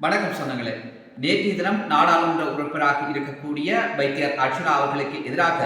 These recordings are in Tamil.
வணக்கம் சொந்தங்களே. நேற்றைய தினம் நாடாளுமன்ற உறுப்பினராக இருக்கக்கூடிய வைத்தியர் அர்ச்சனா அவர்களுக்கு எதிராக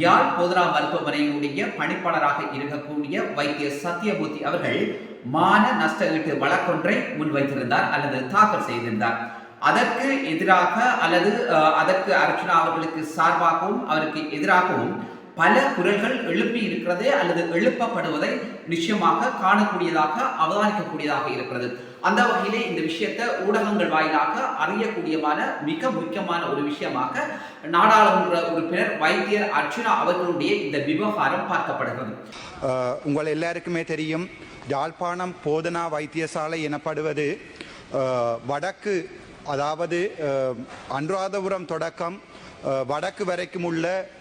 யாழ் போதனா மருத்துவமனையினுடைய பணிப்பாளராக இருக்கக்கூடிய வைத்தியர் சத்யமூர்த்தி அவர்கள் மான நஷ்ட ஈட்டு வழக்கொன்றை முன்வைத்திருந்தார் அல்லது தாக்கல் செய்திருந்தார். அதற்கு எதிராக அல்லது அதற்கு அர்ச்சனா அவர்களுக்கு சார்பாகவும் அவருக்கு எதிராகவும் பல குரல்கள் எழுப்பி இருக்கிறது அல்லது எழுப்பப்படுவதை நிச்சயமாக காணக்கூடியதாக அவதானிக்கக்கூடியதாக இருக்கிறது. அந்த வகையிலே இந்த விஷயத்தை ஊடகங்கள் வாயிலாக அறியக்கூடியமான மிக முக்கியமான ஒரு விஷயமாக நாடாளுமன்ற உறுப்பினர் வைத்தியர் அர்ச்சுனா அவர்களுடைய இந்த விவகாரம் பார்க்கப்படுகிறது. உங்கள் எல்லாருக்குமே தெரியும் யாழ்ப்பாணம் போதனா வைத்தியசாலை எனப்படுவது வடக்கு அதாவது அனுராதபுரம் தொடக்கம் வடக்கு வரைக்கும் உள்ள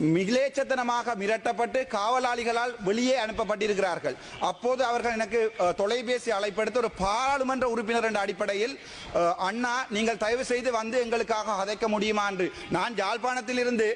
மிகிலேச்சத்தனமாக மிரட்டப்பட்டு காவலாளிகளால் வெளியே அனுப்பப்பட்டிருக்கிறார்கள். அப்போது அவர்கள் எனக்கு தொலைபேசி அழைப்படுத்த ஒரு பாராளுமன்ற உறுப்பினர் என்ற அடிப்படையில் அண்ணா நீங்கள் தயவு செய்து வந்து எங்களுக்காக அதைக்க முடியுமா? என்று. நான் யாழ்ப்பாணத்தில் இருந்து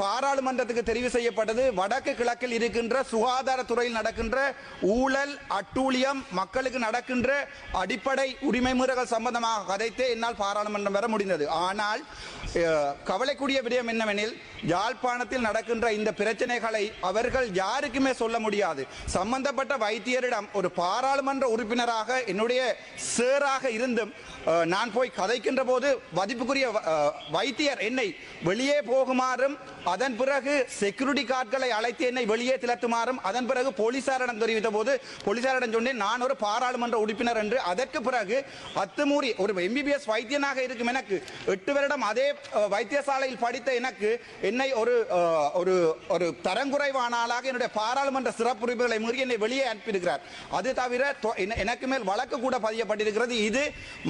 பாராளுமன்றத்துக்கு தெரிவு செய்யப்பட்டது. வடக்கு கிழக்கில் இருக்கின்ற சுகாதாரத்துறையில் நடக்கின்ற ஊழல் அட்டூழியம் மக்களுக்கு நடக்கின்ற அடிப்படை உரிமை மீறல்கள் சம்பந்தமாக கதைத்தே என்னால் பாராளுமன்றம் வர முடிந்தது. ஆனால் கவலைக்கூடிய விடயம் என்னவெனில் யாழ்ப்பாணத்தில் நடக்கின்ற இந்த பிரச்சனைகளை அவர்கள் யாருக்குமே சொல்ல முடியாது. சம்பந்தப்பட்ட வைத்தியரிடம் ஒரு பாராளுமன்ற உறுப்பினராக என்னுடைய சேராக இருந்தும் நான் போய் கதைக்கின்ற போது மதிப்புக்குரிய வைத்தியர் என்னை வெளியே போகுமாறும் அதன் பிறகு செக்யூரிட்டி கார்டுகளை அழைத்து என்னை வெளியே திலத்துமாறும் அதன் பிறகு போலீசாரிடம் தெரிவித்த போது போலீசாரிடம் சொன்னேன் நான் ஒரு பாராளுமன்ற உறுப்பினர் என்று. அதற்கு பிறகு அத்துமூறி ஒரு எம்பிபிஎஸ் வைத்தியனாக இருக்கும் எனக்கு எட்டு வருடம் அதே வைத்தியசாலையில் படித்த எனக்கு என்னை ஒரு ஒரு ஒரு தரங்குறைவானாளாக என்னுடைய பாராளுமன்ற சிறப்பு உறுப்பினர்களை மீறி என்னை வெளியே அனுப்பியிருக்கிறார். அது தவிர எனக்கு மேல் வழக்கு கூட பதியப்பட்டிருக்கிறது. இது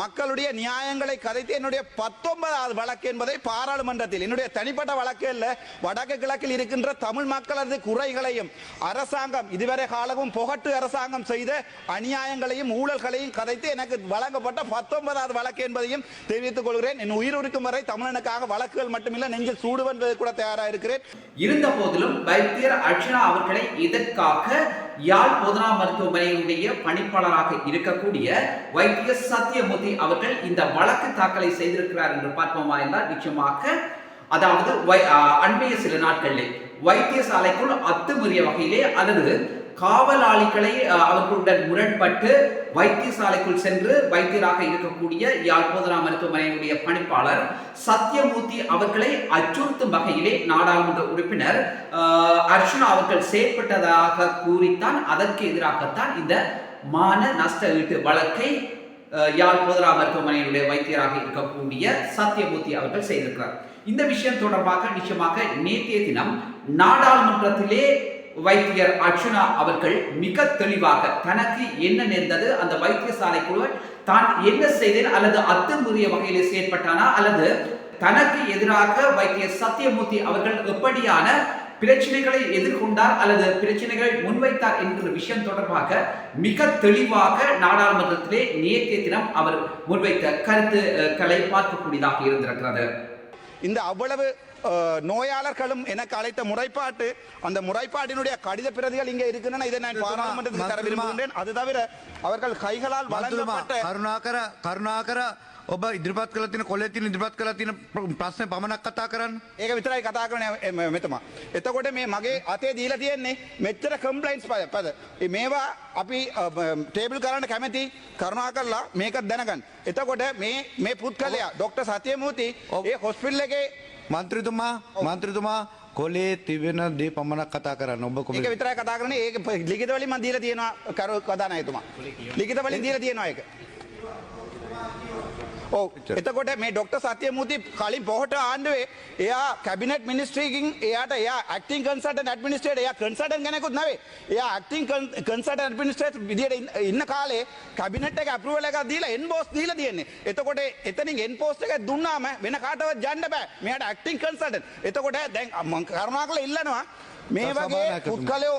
மக்களுடைய நியாயங்களை கதைத்து என்னுடைய பத்தொன்பதாவது வழக்கு என்பதை பாராளுமன்றத்தில் என்னுடைய தனிப்பட்ட வழக்கு அல்ல வடக்கு கிழக்கில் இருக்கின்ற தமிழ் மக்களது குறைகளையும் அரசாங்கம் இதுவரை காலமும் புகட்டு அரசாங்கம் செய்த அநியாயங்களையும் ஊழல்களையும் கதைத்து எனக்கு வழங்கப்பட்ட பத்தொன்பதாவது வழக்கு என்பதையும் தெரிவித்துக் கொள்கிறேன். என் உயிர் உரிக்கும் வரை தமிழனுக்காக வழக்குகள் மட்டுமில்லை நெஞ்சில் சூடுவென்பது கூட தயாராக இருக்கிறேன். இருந்த போதிலும் வைத்தியர் அர்ச்சனா அவர்களை இதற்காக யாழ் போதனா மருத்துவமனையினுடைய பணிப்பாளராக இருக்கக்கூடிய வைத்தியர் சத்தியமூர்த்தி அவர்கள் இந்த வழக்கு தாக்கலை செய்திருக்கிறார் என்று பார்ப்போமா என்றால் நிச்சயமாக அதாவது வை- அண்மைய சில நாட்களிலே வைத்தியசாலைக்குள் அத்துமீறிய வகையிலே அல்லது காவலாளிகளை அவர்களுடன் முரண்பட்டு வைத்தியசாலைக்குள் சென்று வைத்தியராக இருக்கக்கூடிய யாழ் மருத்துவமனையினுடைய பணிப்பாளர் சத்யமூர்த்தி அவர்களை அச்சுறுத்தும் வகையிலே நாடாளுமன்ற உறுப்பினர் அ, அவர்கள் செயற்பட்டதாக கூறித்தான் அதற்கு எதிராகத்தான் இந்த மான நஷ்ட ஈட்டு வழக்கை அஹ், யாழ் மருத்துவமனையினுடைய வைத்தியராக இருக்கக்கூடிய சத்யமூர்த்தி அவர்கள் செய்திருக்கிறார். இந்த விஷயம் தொடர்பாக நிச்சயமாக நேற்றைய தினம் நாடாளுமன்றத்திலே வைத்தியர் அர்ச்சுனா அவர்கள் மிக தெளிவாக தனக்கு என்ன நேர்ந்தது அந்த வைத்தியசாலைக்குள்ள தான் என்ன செய்தேன் அல்லது அத்துமுறிய வகையில் செயற்பட்டானா அல்லது தனக்கு எதிராக வைத்தியர் சத்யமூர்த்தி அவர்கள் எப்படியான பிரச்சனைகளை எதிர்கொண்டார் அல்லது பிரச்சனைகளை முன்வைத்தார் என்கிற விஷயம் தொடர்பாக மிக தெளிவாக நாடாளுமன்றத்திலே நேற்றைய தினம் அவர் முன்வைத்த கருத்துக்களை பார்க்கக்கூடியதாக இருந்திருக்கிறது. இந்த அவ்வளவு நோயாளர்களும் எனக்கு அழைத்த முறைப்பாட்டு அந்த முறைப்பாட்டினுடைய கடித பிரதிகள் இங்கே இருக்கின்றன. இதை நான் பாராளுமன்றத்தில் தர அது தவிர அவர்கள் கைகளால் வழங்கப்பட்ட கருணாகர கருணாகர ඔබ ඉදිරිපත් කළ තින කොල්ල තින ඉදිරිපත් කළ තින ප්‍රශ්න පමණක් කතා කරන්න ඒක විතරයි කතා කරන මෙතමා. එතකොට මේ මගේ අතේ දීලා තියෙන්නේ මෙච්චර කම්පලයින්ස් පද මේවා අපි ටේබල් කරන්න කැමති කරුණා කරලා මේක දැනගන්න. එතකොට මේ මේ පුද්ගලයා ඩොක්ටර් සතියමූර්ති. ඒ හොස්පිටල් එකේ මන්ත්‍රතුමා මන්ත්‍රතුමා කොලේ තිබෙන දේ පමණක් කතා කරන්න ඔබ කොම ඒක විතරයි කතා කරන්නේ ඒක ලිඛිත වලින් මම දීලා තියෙනවා කරු කදානායතුමා. ලිඛිත වලින් දීලා තියෙනවා ඒක. එතකොට මේ ඩොක්ටර් සත්‍යමූර්ති කලින් පොහොට ආණ්ඩුවේ එයා කැබිනට් මිනිස්ට්‍රීකින් එයාට එයා ඇක්ටිං කන්සල්ටන්ට් ඇඩ්මිනිස්ට්‍රේටර් එයා කන්සල්ටන්ට් කෙනෙකුත් නෙවෙයි. එයා ඇක්ටිං කන්සල්ටන්ට් ඇඩ්මිනිස්ට්‍රේටර් විදියට ඉන්න- කාලේ කැබිනට් එක අප්‍රූවල් එකක් දීලා එන්බෝස් දීලා තියෙන්නේ. එතකොට එතනින් එන්පෝස්ට් එක දුන්නාම වෙන කාටවත් යන්න බෑ. මෙයාට ඇක්ටිං කන්සල්ටන්ට්. එතකොට දැන් මම කරුණාකරලා ඉල්ලනවා මේ වගේ. පුද්ගලයෝ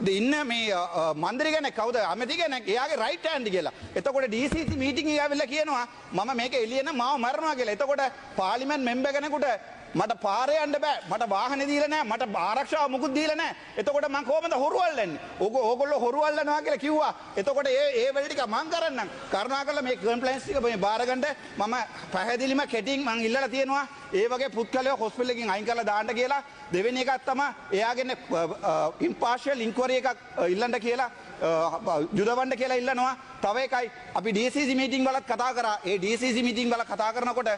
ඉන්න මේ මන්දිරි කෙනෙක් කවුද අමති කෙනෙක් එයාගේ රයිට් හෑන්ඩ් කියලා. එතකොට DCC මීටින් එක ඇවිල්ලා කියනවා මම මේක එළියන මාව මරනවා කියලා. එතකොට පාර්ලිමේන්තු මෙම්බර් කෙනෙකුට මට පාරේ යන්න බෑ. මට වාහනේ දීලා නැහැ මට ආරක්ෂාව මුකුත් දීලා නැහැ එතකොට මං කොහමද හොරු අල්ලන්නේ ඕක ඕගොල්ලෝ හොරු අල්ලනවා කියලා කිව්වා. එතකොට ඒ ඒ වෙල ටික මං කරන්නම්. කරුණාකරලා මේ කම්ප්ලයින්ස් ටික මේ බාර ගන්න මම පැහැදිලිම කෙටින් මං ඉල්ලලා තියෙනවා. ඒ වගේ පුත්කලයෝ හොස්පිටල් එකකින් අයින් කරලා දාන්න කියලා. දෙවෙනි එකක් තමයි එයාගෙන ඉම්පාර්ෂල් ඉන්ක්වරි එකක් අ, ඉල්ලන්න කියලා අ, යුදවන්න කියලා ඉල්ලනවා. තව එකයි. අපි DCC මීටින් වලත් කතා කරා. ඒ DCC මීටින් වල කතා කරනකොට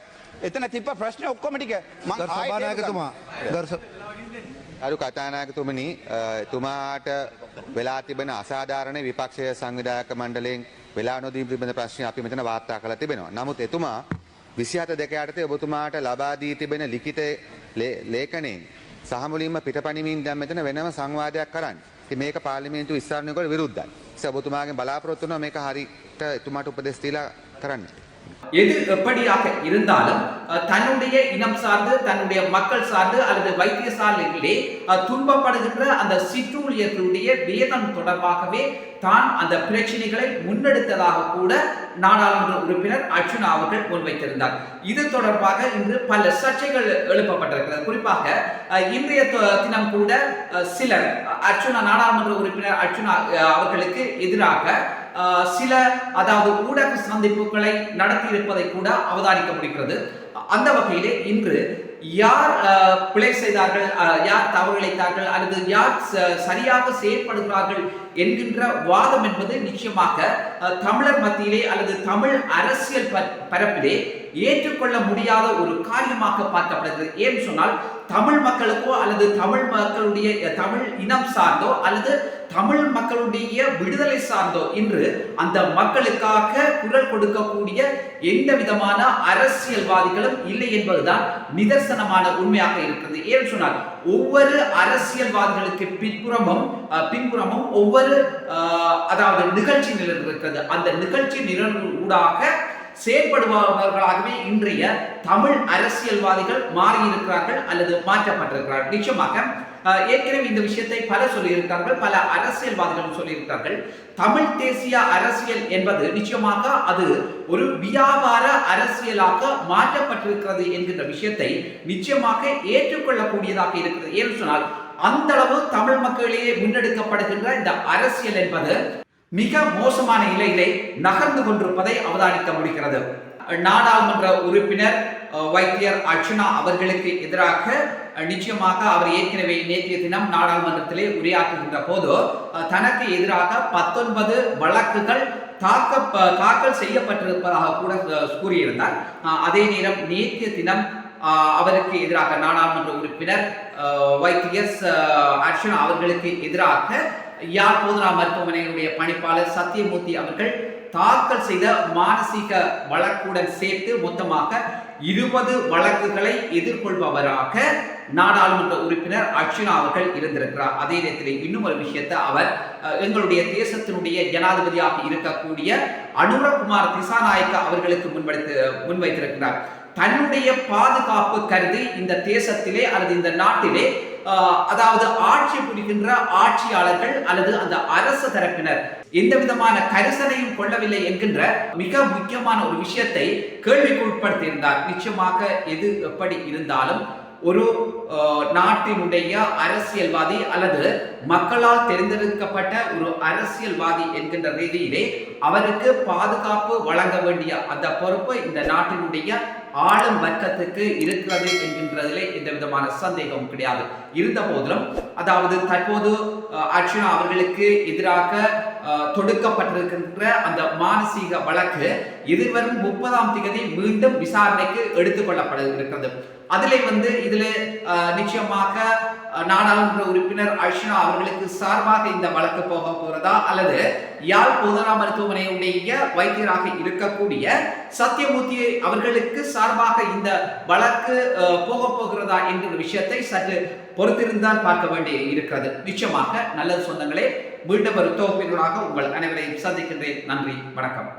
එතන තිබ්බ ප්‍රශ්න ඔක්කොම ටික මං ගරු ආයෙත් ඒක සභානායකතුමා අරු කතානායකතුමනි එතුමාට වෙලා තිබෙන අසාධාරණ විපක්ෂය සංවිධායක මණ්ඩලයෙන් වෙලා නොදීම තිබෙන ප්‍රශ්න අපි මෙතන වාර්තා කරලා තිබෙනවා. නමුත් එතුමා 27 දෙක යටතේ ඔබතුමාට ලබා දී තිබෙන ලිඛිත ලේඛනයෙන් සහ මුලින්ම පිටපණිමින් දැන් මෙතන වෙනම සංවාදයක් කරන්න. ඉතින් මේක පාර්ලිමේන්තු විස්තරණයකට විරුද්ධයි. ඒ ඔබතුමාගෙන් බලාපොරොත්තු වෙනවා මේක හරියට එතුමාට උපදෙස් දීලා කරන්න. எது எப்படியாக இருந்தாலும் தன்னுடைய இனம் சார்ந்து தன்னுடைய மக்கள் சார்ந்து அல்லது வைத்தியசாலைகளிலே அஹ், துன்பப்படுகின்ற அந்த சிற்றூழியர்களுடைய வேதம் தொடர்பாகவே தான் அந்த பிரச்சனைகளை முன்னெடுத்ததாக கூட நாடாளுமன்ற உறுப்பினர் அர்ச்சுனா அவர்கள் முன்வைத்திருந்தார். இது தொடர்பாக இன்று பல சர்ச்சைகள் எழுப்பப்பட்டிருக்கிறது. குறிப்பாக அஹ், இன்றைய தினம் கூட சிலர் அர்ச்சுனா நாடாளுமன்ற உறுப்பினர் அர்ஜுனா அவர்களுக்கு எதிராக சில அதாவது ஊடக சந்திப்புகளை நடத்தி இருப்பதை கூட அவதானிக்க முடிகிறது. அந்த வகையிலே இன்று யார் பிழை செய்தார்கள் யார் தவறிழைத்தார்கள் அல்லது யார் ச- சரியாக செயற்படுகிறார்கள் என்கின்ற வாதம் என்பது நிச்சயமாக தமிழர் மத்தியிலே அல்லது தமிழ் அரசியல் பரப்பிலே ஏற்றுக்கொள்ள முடியாத ஒரு காரியமாக பார்க்கப்படுகிறது. ஏன்னு சொன்னால் தமிழ் மக்களுக்கோ அல்லது தமிழ் மக்களுடைய தமிழ் இனம் சார்ந்தோ அல்லது தமிழ் மக்களுடைய விடுதலை சார்ந்தோ இன்று அந்த மக்களுக்காக குரல் கொடுக்கக்கூடிய எந்த விதமான அரசியல்வாதிகளும் இல்லை என்பதுதான் நிதர்சனமான உண்மையாக இருக்கிறது. ஏன்னு சொன்னால் ஒவ்வொரு அரசியல்வாதிகளுக்கு பின்புறமும் பின்புறமும் ஒவ்வொரு அதாவது நிகழ்ச்சி நிரல் இருக்கிறது அந்த நிகழ்ச்சி நிரல் ஊடாக செயல்படுபவர்களாகவே இன்றைய தமிழ் அரசியல்வாதிகள் மாறியிருக்கிறார்கள் அல்லது மாற்றப்பட்டிருக்கிறார்கள். நிச்சயமாக ஏற்கனவே இந்த விஷயத்தை பலர் சொல்லியிருக்கிறார்கள் பல அரசியல்வாதிகளும் சொல்லியிருக்கிறார்கள். தமிழ் தேசிய அரசியல் என்பது நிச்சயமாக அது ஒரு வியாபார அரசியலாக மாற்றப்பட்டிருக்கிறது என்கின்ற விஷயத்தை நிச்சயமாக ஏற்றுக்கொள்ளக்கூடியதாக இருக்கிறது. ஏன்னு சொன்னால் அந்த அளவு தமிழ் மக்களிடையே முன்னெடுக்கப்படுகின்ற இந்த அரசியல் என்பது மிக மோசமான நிலையிலே நகர்ந்து கொண்டிருப்பதை அவதானிக்க முடிகிறது. நாடாளுமன்ற உறுப்பினர் வைத்தியர் அர்ச்சனா அவர்களுக்கு எதிராக நிச்சயமாக அவர் ஏற்கனவே நேற்றைய தினம் நாடாளுமன்றத்திலே உரையாற்றுகின்ற போது தனக்கு எதிராக பத்தொன்பது வழக்குகள் தாக்க தாக்கல் செய்யப்பட்டிருப்பதாக கூட கூறியிருந்தார். அதே நேரம் நேற்றைய தினம் அவருக்கு எதிராக நாடாளுமன்ற உறுப்பினர் வைத்தியர் அர்ச்சனா அவர்களுக்கு எதிராக யாழ் போதனா மருத்துவமனையினுடைய பணிப்பாளர் சத்தியமூர்த்தி அவர்கள் தாக்கல் செய்த மானசீக வழக்குடன் சேர்த்து மொத்தமாக இருபது வழக்குகளை எதிர்கொள்பவராக நாடாளுமன்ற உறுப்பினர் அர்ச்சனா அவர்கள் இருந்திருக்கிறார். அதே நேரத்தில் இன்னும் ஒரு விஷயத்தை அவர் அஹ், எங்களுடைய தேசத்தினுடைய ஜனாதிபதியாக இருக்கக்கூடிய அனுரகுமார் திசாநாயக்க அவர்களுக்கு முன்வைத்து முன்வைத்திருக்கிறார். தன்னுடைய பாதுகாப்பு கருதி இந்த தேசத்திலே அல்லது இந்த நாட்டிலே அதாவது ஆட்சி புரிகின்ற ஆட்சியாளர்கள் அல்லது அந்த அரசு தரப்பினர். எந்த விதமான கரிசனையும் கொள்ளவில்லை என்கின்ற மிக முக்கியமான ஒரு விஷயத்தை கேள்விக்கு உட்படுத்தியிருந்தார் நிச்சயமாக எது எப்படி இருந்தாலும் ஒரு நாட்டினுடைய அரசியல்வாதி அல்லது மக்களால் தேர்ந்தெடுக்கப்பட்ட ஒரு அரசியல்வாதி என்கின்ற ரீதியிலே அவருக்கு பாதுகாப்பு வழங்க வேண்டிய அந்த பொறுப்பு இந்த நாட்டினுடைய ஆளும் வர்க்கத்துக்கு இருக்கிறது என்கின்றதிலே எந்த விதமான சந்தேகமும் கிடையாது. இருந்த போதிலும் அதாவது தற்போது அஹ், அர்ச்சனா அவர்களுக்கு எதிராக அஹ், தொடுக்கப்பட்டிருக்கின்ற அந்த மானசீக வழக்கு எதிர்வரும் முப்பதாம் தேதி மீண்டும் விசாரணைக்கு எடுத்துக்கொள்ளப்பட இருக்கிறது அதிலே வந்து இதில் நிச்சயமாக நாடாளுமன்ற உறுப்பினர் அர்ஷனா அவர்களுக்கு சார்பாக இந்த வழக்கு போக போகிறதா அல்லது யாழ் போதனா மருத்துவமனையுடைய வைத்தியராக இருக்கக்கூடிய சத்தியமூர்த்தி அவர்களுக்கு சார்பாக இந்த வழக்கு போக போகிறதா என்கிற விஷயத்தை சற்று பொறுத்திருந்தால் பார்க்க வேண்டி இருக்கிறது. நிச்சயமாக நல்லது சொந்தங்களே மீண்டும் ஒரு தொகுப்பினராக உங்கள் அனைவரையும் சந்திக்கின்றேன். நன்றி வணக்கம்.